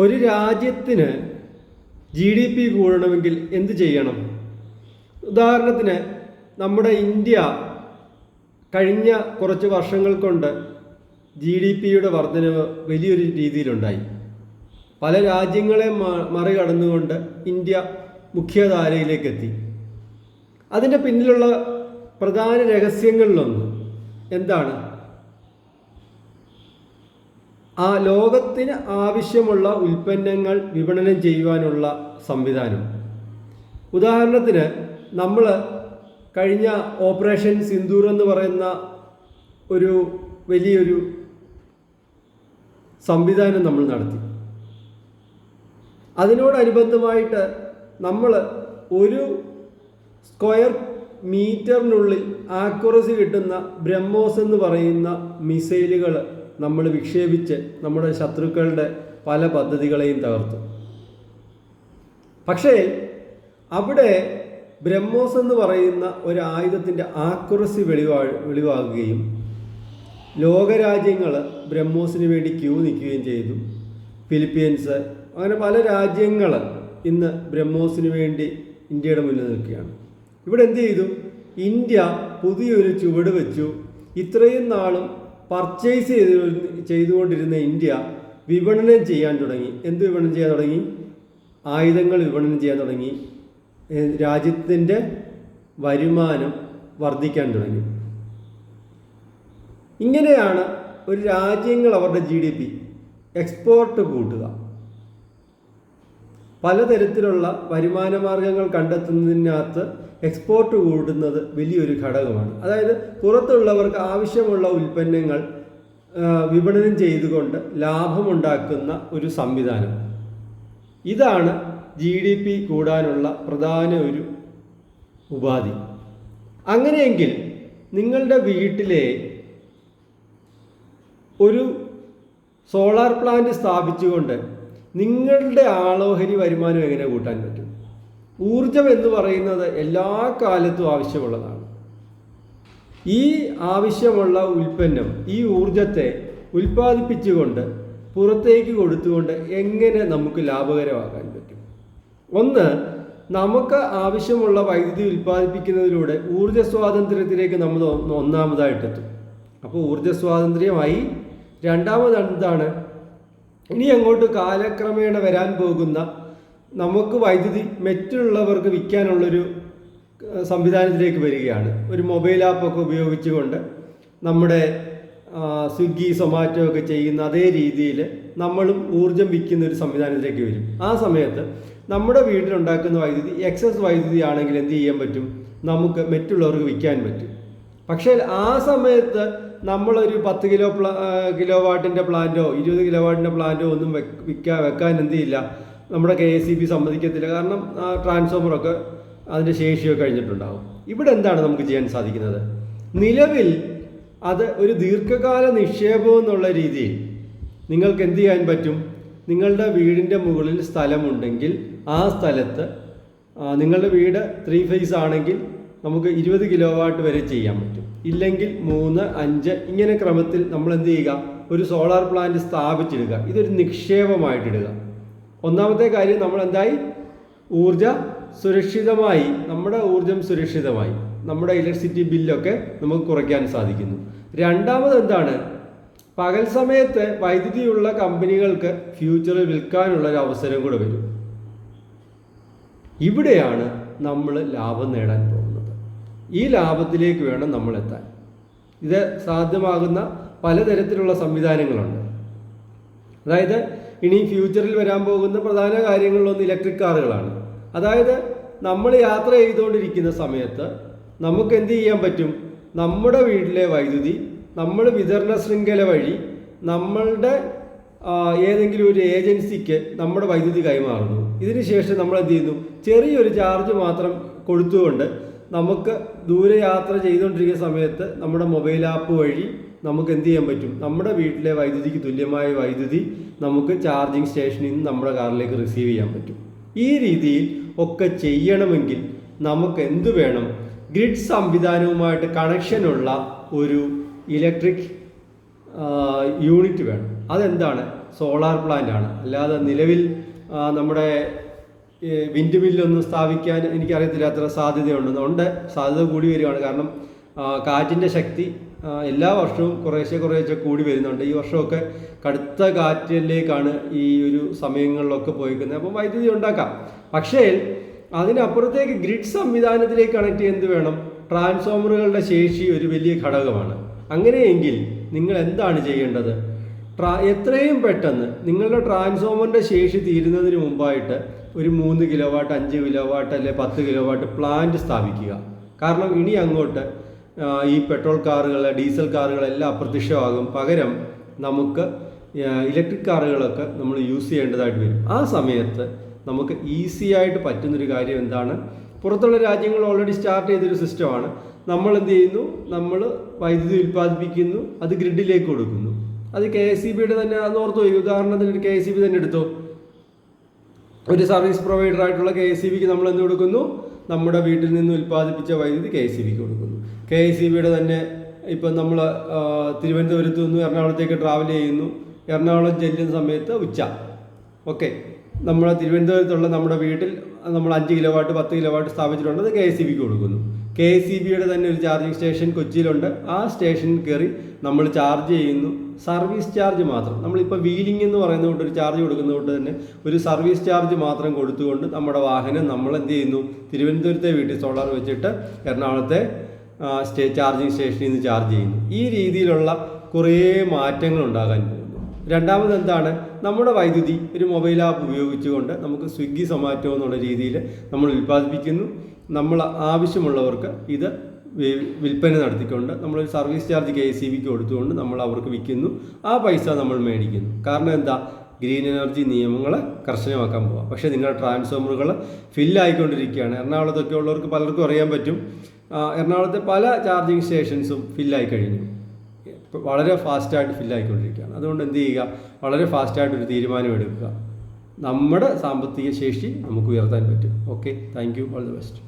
ഒരു രാജ്യത്തിന് G D P കൂടണമെങ്കിൽ എന്ത് ചെയ്യണം? ഉദാഹരണത്തിന് നമ്മുടെ ഇന്ത്യ കഴിഞ്ഞ കുറച്ച് വർഷങ്ങൾ കൊണ്ട് ജി ഡി പിയുടെ വർധനവ് വലിയൊരു രീതിയിലുണ്ടായി. പല രാജ്യങ്ങളെ മറികടന്നുകൊണ്ട് ഇന്ത്യ മുഖ്യധാരയിലേക്ക് എത്തി അതിന്റെ പിന്നിലുള്ള പ്രധാന രഹസ്യങ്ങളിലൊന്ന് എന്താണ്? ആ ലോകത്തിന് ആവശ്യമുള്ള ഉൽപ്പന്നങ്ങൾ വിപണനം ചെയ്യുവാനുള്ള സംവിധാനം. ഉദാഹരണത്തിന് നമ്മൾ കഴിഞ്ഞ ഓപ്പറേഷൻ സിന്ദൂർ എന്ന് പറയുന്ന ഒരു വലിയൊരു സംവിധാനം നമ്മൾ നടത്തി. അതിനോടനുബന്ധമായിട്ട് നമ്മൾ ഒരു സ്ക്വയർ മീറ്ററിനുള്ളിൽ ആക്യുറസി കിട്ടുന്ന ബ്രഹ്മോസ് എന്ന് പറയുന്ന മിസൈലുകൾ നമ്മൾ വിക്ഷേപിച്ച് നമ്മുടെ ശത്രുക്കളുടെ പല പദ്ധതികളെയും തകർത്തു. പക്ഷേ അവിടെ ബ്രഹ്മോസ് എന്ന് പറയുന്ന ഒരു ആയുധത്തിന്റെ ആക്യുറസി വെളിവാ വെളിവാകുകയും ലോകരാജ്യങ്ങൾ ബ്രഹ്മോസിന് വേണ്ടി ക്യൂ നിൽക്കുകയും ചെയ്തു. ഫിലിപ്പീൻസ് അങ്ങനെ പല രാജ്യങ്ങൾ ഇന്ന് ബ്രഹ്മോസിന് വേണ്ടി ഇന്ത്യയുടെ മുന്നിൽ നിൽക്കുകയാണ്. ഇവിടെ എന്ത് ചെയ്തു? ഇന്ത്യ പുതിയൊരു ചുവട് വെച്ചു. ഇത്രയും നാളും പർച്ചേസ് ചെയ്ത് ചെയ്തുകൊണ്ടിരുന്ന ഇന്ത്യ വിപണനം ചെയ്യാൻ തുടങ്ങി. എന്ത് വിപണനം ചെയ്യാൻ തുടങ്ങി? ആയുധങ്ങൾ വിപണനം ചെയ്യാൻ തുടങ്ങി. രാജ്യത്തിന്റെ വരുമാനം വർദ്ധിക്കാൻ തുടങ്ങി. ഇങ്ങനെയാണ് ഒരു രാജ്യങ്ങൾ അവരുടെ ജി ഡി പി എക്സ്പോർട്ട് കൂട്ടുക. പലതരത്തിലുള്ള വരുമാന മാർഗങ്ങൾ കണ്ടെത്തുന്നതിനകത്ത് എക്സ്പോർട്ട് കൂടുന്നത് വലിയൊരു ഘടകമാണ്. അതായത് പുറത്തുള്ളവർക്ക് ആവശ്യമുള്ള ഉൽപ്പന്നങ്ങൾ വിപണനം ചെയ്തുകൊണ്ട് ലാഭമുണ്ടാക്കുന്ന ഒരു സംവിധാനം. ഇതാണ് ജി ഡി പി കൂടാനുള്ള പ്രധാന ഒരു ഉപാധി. അങ്ങനെയെങ്കിൽ നിങ്ങളുടെ വീട്ടിലെ ഒരു സോളാർ പ്ലാന്റ് സ്ഥാപിച്ചുകൊണ്ട് നിങ്ങളുടെ ആളോഹരി വരുമാനം എങ്ങനെ കൂട്ടാൻ പറ്റും? ഊർജം എന്ന് പറയുന്നത് എല്ലാ കാലത്തും ആവശ്യമുള്ളതാണ്. ഈ ആവശ്യമുള്ള ഉൽപ്പന്നം ഈ ഊർജത്തെ ഉൽപ്പാദിപ്പിച്ചുകൊണ്ട് പുറത്തേക്ക് കൊടുത്തുകൊണ്ട് എങ്ങനെ നമുക്ക് ലാഭകരമാക്കാൻ പറ്റും? ഒന്ന് നമുക്ക് ആവശ്യമുള്ള വൈദ്യുതി ഉൽപ്പാദിപ്പിക്കുന്നതിലൂടെ ഊർജ സ്വാതന്ത്ര്യത്തിലേക്ക് നമ്മൾ ഒന്നാമതായിട്ടെത്തും. അപ്പോൾ ഊർജ സ്വാതന്ത്ര്യമായി രണ്ടാമത് എന്താണ്? ഇനി അങ്ങോട്ട് കാലക്രമേണ വരാൻ പോകുന്ന നമുക്ക് വൈദ്യുതി മറ്റുള്ളവർക്ക് വിൽക്കാനുള്ളൊരു സംവിധാനത്തിലേക്ക് വരികയാണ്. ഒരു മൊബൈൽ ആപ്പൊക്കെ ഉപയോഗിച്ചുകൊണ്ട് നമ്മുടെ സ്വിഗ്ഗി സൊമാറ്റോ ഒക്കെ ചെയ്യുന്ന അതേ രീതിയിൽ നമ്മളും ഊർജം വിൽക്കുന്ന ഒരു സംവിധാനത്തിലേക്ക് വരും. ആ സമയത്ത് നമ്മുടെ വീട്ടിലുണ്ടാക്കുന്ന വൈദ്യുതി എക്സസ് വൈദ്യുതി ആണെങ്കിൽ എന്ത് ചെയ്യാൻ പറ്റും? നമുക്ക് മറ്റുള്ളവർക്ക് വിൽക്കാൻ പറ്റും. പക്ഷേ ആ സമയത്ത് നമ്മളൊരു പത്ത് കിലോ പ്ലാ കിലോ വാട്ടിന്റെ പ്ലാന്റോ ഇരുപത് കിലോ വാട്ടിന്റെ പ്ലാന്റോ ഒന്നും വെക്ക് വിൽക്കാൻ വെക്കാൻ എന്ത് നമ്മുടെ കെ എസ് സി ബി സമ്മതിക്കത്തില്ല. കാരണം ട്രാൻസ്ഫോമറൊക്കെ അതിന്റെ ശേഷിയൊക്കെ കഴിഞ്ഞിട്ടുണ്ടാകും ഇവിടെ എന്താണ് നമുക്ക് ചെയ്യാൻ സാധിക്കുന്നത്? നിലവിൽ അത് ഒരു ദീർഘകാല നിക്ഷേപം എന്നുള്ള രീതിയിൽ നിങ്ങൾക്ക് എന്ത് ചെയ്യാൻ പറ്റും? നിങ്ങളുടെ വീടിന്റെ മുകളിൽ സ്ഥലമുണ്ടെങ്കിൽ ആ സ്ഥലത്ത് നിങ്ങളുടെ വീട് ത്രീ ഫേസ് ആണെങ്കിൽ നമുക്ക് ഇരുപത് കിലോ വാട്ട് വരെ ചെയ്യാൻ പറ്റും. ഇല്ലെങ്കിൽ മൂന്ന് അഞ്ച് ഇങ്ങനെ ക്രമത്തിൽ നമ്മൾ എന്ത് ചെയ്യുക? ഒരു സോളാർ പ്ലാന്റ് സ്ഥാപിച്ചിടുക. ഇതൊരു നിക്ഷേപമായിട്ടിടുക ഒന്നാമത്തെ കാര്യം നമ്മൾ എന്തായി? ഊർജ സുരക്ഷിതമായി നമ്മുടെ ഊർജം സുരക്ഷിതമായി നമ്മുടെ ഇലക്ട്രിസിറ്റി ബില്ലൊക്കെ നമുക്ക് കുറയ്ക്കാൻ സാധിക്കുന്നു. രണ്ടാമത് എന്താണ്? പകൽ സമയത്ത് വൈദ്യുതിയുള്ള കമ്പനികൾക്ക് ഫ്യൂച്ചറിൽ വിൽക്കാനുള്ള ഒരു അവസരം കൂടെ വരും. ഇവിടെയാണ് നമ്മൾ ലാഭം നേടാൻ ഈ ലാഭത്തിലേക്ക് വേണം നമ്മൾ എത്താൻ ഇത് സാധ്യമാകുന്ന പലതരത്തിലുള്ള സംവിധാനങ്ങളുണ്ട്. അതായത് ഇനി ഫ്യൂച്ചറിൽ വരാൻ പോകുന്ന പ്രധാന കാര്യങ്ങളിലൊന്ന് ഇലക്ട്രിക് കാറുകളാണ്. അതായത് നമ്മൾ യാത്ര ചെയ്തുകൊണ്ടിരിക്കുന്ന സമയത്ത് നമുക്ക് എന്ത് ചെയ്യാൻ പറ്റും? നമ്മുടെ വീട്ടിലെ വൈദ്യുതി നമ്മൾ വിതരണ ശൃംഖല വഴി നമ്മളുടെ ഏതെങ്കിലും ഒരു ഏജൻസിക്ക് നമ്മുടെ വൈദ്യുതി കൈമാറുന്നു. ഇതിനുശേഷം നമ്മൾ എന്ത് ചെയ്യുന്നു? ചെറിയൊരു ചാർജ് മാത്രം കൊടുത്തുകൊണ്ട് നമുക്ക് ദൂരെ യാത്ര ചെയ്തുകൊണ്ടിരിക്കുന്ന സമയത്ത് നമ്മുടെ മൊബൈൽ ആപ്പ് വഴി നമുക്ക് എന്ത് ചെയ്യാൻ പറ്റും? നമ്മുടെ വീട്ടിലെ വൈദ്യുതിക്ക് തുല്യമായ വൈദ്യുതി നമുക്ക് ചാർജിങ് സ്റ്റേഷനിൽ നിന്ന് നമ്മുടെ കാറിലേക്ക് റിസീവ് ചെയ്യാൻ പറ്റും. ഈ രീതിയിൽ ഒക്കെ ചെയ്യണമെങ്കിൽ നമുക്ക് എന്ത് വേണം? ഗ്രിഡ് സംവിധാനവുമായിട്ട് കണക്ഷനുള്ള ഒരു ഇലക്ട്രിക് യൂണിറ്റ് വേണം. അതെന്താണ്? സോളാർ പ്ലാന്റ് ആണ്. അല്ലാതെ നിലവിൽ നമ്മുടെ വിൻഡ് മില്ലൊന്നും സ്ഥാപിക്കാൻ എനിക്കറിയത്തില്ല അത്ര സാധ്യതയുണ്ടെന്ന് ഉണ്ട് സാധ്യത കൂടി വരികയാണ്. കാരണം കാറ്റിന്റെ ശക്തി എല്ലാ വർഷവും കുറേശ്ശെ കുറേശ്ശെ കൂടി വരുന്നുണ്ട്. ഈ വർഷമൊക്കെ കടുത്ത കാറ്റിലേക്കാണ് ഈ ഒരു സമയങ്ങളിലൊക്കെ പോയിരിക്കുന്നത് അപ്പം വൈദ്യുതി ഉണ്ടാക്കാം. പക്ഷേ അതിനപ്പുറത്തേക്ക് ഗ്രിഡ് സംവിധാനത്തിലേക്ക് കണക്ട് ചെയ്യുന്നത് വേണം. ട്രാൻസ്ഫോമറുകളുടെ ശേഷി ഒരു വലിയ ഘടകമാണ്. അങ്ങനെയെങ്കിൽ നിങ്ങൾ എന്താണ് ചെയ്യേണ്ടത്? ട്രാ എത്രയും പെട്ടെന്ന് നിങ്ങളുടെ ട്രാൻസ്ഫോമറിന്റെ ശേഷി തീരുന്നതിന് മുമ്പായിട്ട് ഒരു മൂന്ന് കിലോ വാട്ട് അഞ്ച് കിലോ വാട്ട് അല്ലെ പത്ത് കിലോ വാട്ട് പ്ലാന്റ് സ്ഥാപിക്കുക. കാരണം ഇനി അങ്ങോട്ട് ഈ പെട്രോൾ കാറുകൾ ഡീസൽ കാറുകളെല്ലാം അപ്രത്യക്ഷമാകും. പകരം നമുക്ക് ഇലക്ട്രിക് കാറുകളൊക്കെ നമ്മൾ യൂസ് ചെയ്യേണ്ടതായിട്ട് വരും. ആ സമയത്ത് നമുക്ക് ഈസി ആയിട്ട് പറ്റുന്നൊരു കാര്യം എന്താണ്? പുറത്തുള്ള രാജ്യങ്ങൾ ഓൾറെഡി സ്റ്റാർട്ട് ചെയ്തൊരു സിസ്റ്റമാണ് നമ്മൾ എന്ത് ചെയ്യുന്നു? നമ്മൾ വൈദ്യുതി ഉൽപ്പാദിപ്പിക്കുന്നു അത് ഗ്രിഡിലേക്ക് കൊടുക്കുന്നു. അത് കെ എസ് സി ബിയുടെ തന്നെ അത് ഓർത്ത് പോയി ഉദാഹരണത്തിന് കെ എസ് സി ബി തന്നെ എടുത്തോ? ഒരു സർവീസ് പ്രൊവൈഡർ ആയിട്ടുള്ള കെ എസ് സി ബിക്ക് നമ്മൾ എന്ത് കൊടുക്കുന്നു? നമ്മുടെ വീട്ടിൽ നിന്ന് ഉൽപ്പാദിപ്പിച്ച വൈദ്യുതി കെ എസ് സി ബിക്ക് കൊടുക്കുന്നു. കെ എസ് സി ബിയുടെ തന്നെ ഇപ്പം നമ്മൾ തിരുവനന്തപുരത്ത് നിന്ന് എറണാകുളത്തേക്ക് ട്രാവൽ ചെയ്യുന്നു. എറണാകുളം ചെല്ലുന്ന സമയത്ത് ഉച്ച. ഓക്കെ നമ്മൾ തിരുവനന്തപുരത്തുള്ള നമ്മുടെ വീട്ടിൽ നമ്മൾ അഞ്ച് കിലോ വാട്ട് പത്ത് കിലോ വാട്ട് സ്ഥാപിച്ചിട്ടുണ്ട് അത് കെ എസ് സി ബിക്ക് കൊടുക്കുന്നു. കെ എസ് സി ബിയുടെ തന്നെ ഒരു ചാർജിങ് സ്റ്റേഷൻ കൊച്ചിയിലുണ്ട്. ആ സ്റ്റേഷനിൽ കയറി നമ്മൾ ചാർജ് ചെയ്യുന്നു. സർവീസ് ചാർജ് മാത്രം. നമ്മളിപ്പോൾ വീലിംഗ് എന്ന് പറയുന്ന കൊണ്ട് ഒരു ചാർജ് കൊടുക്കുന്ന കൊണ്ട് തന്നെ ഒരു സർവീസ് ചാർജ് മാത്രം കൊടുത്തുകൊണ്ട് നമ്മുടെ വാഹനം നമ്മൾ എന്ത് ചെയ്യുന്നു? തിരുവനന്തപുരത്തെ വീട്ടിൽ സോളാർ വെച്ചിട്ട് എറണാകുളത്തെ സ്റ്റേ ചാർജിങ് സ്റ്റേഷനിൽ നിന്ന് ചാർജ് ചെയ്യുന്നു. ഈ രീതിയിലുള്ള കുറേ മാറ്റങ്ങൾ ഉണ്ടാകാൻ പോകുന്നു. രണ്ടാമത് എന്താണ്? നമ്മുടെ വൈദ്യുതി ഒരു മൊബൈൽ ആപ്പ് ഉപയോഗിച്ചുകൊണ്ട് നമുക്ക് സ്വിഗ്ഗി സൊമാറ്റോ എന്നുള്ള രീതിയിൽ നമ്മൾ ഉൽപ്പാദിപ്പിക്കുന്നു. നമ്മൾ ആവശ്യമുള്ളവർക്ക് ഇത് വിൽപ്പന നടത്തിക്കൊണ്ട് നമ്മളൊരു സർവീസ് ചാർജ് കെ സി കൊടുത്തുകൊണ്ട് നമ്മൾ അവർക്ക് വിൽക്കുന്നു. ആ പൈസ നമ്മൾ മേടിക്കുന്നു. കാരണം എന്താ? ഗ്രീൻ എനർജി നിയമങ്ങൾ കർശനമാക്കാൻ പോവാം. പക്ഷേ നിങ്ങളുടെ ട്രാൻസ്ഫോമറുകൾ ഫില്ലായിക്കൊണ്ടിരിക്കുകയാണ്. എറണാകുളത്തൊക്കെ ഉള്ളവർക്ക് പലർക്കും അറിയാൻ പറ്റും. എറണാകുളത്തെ പല ചാർജിങ് സ്റ്റേഷൻസും ഫില്ലായി കഴിഞ്ഞു. വളരെ ഫാസ്റ്റായിട്ട് ഫില്ലായിക്കൊണ്ടിരിക്കുകയാണ്. അതുകൊണ്ട് എന്ത് ചെയ്യുക? വളരെ ഫാസ്റ്റായിട്ട് ഒരു തീരുമാനം എടുക്കുക. നമ്മുടെ സാമ്പത്തിക ശേഷി നമുക്ക് ഉയർത്താൻ പറ്റും. Okay. Thank you. All the best.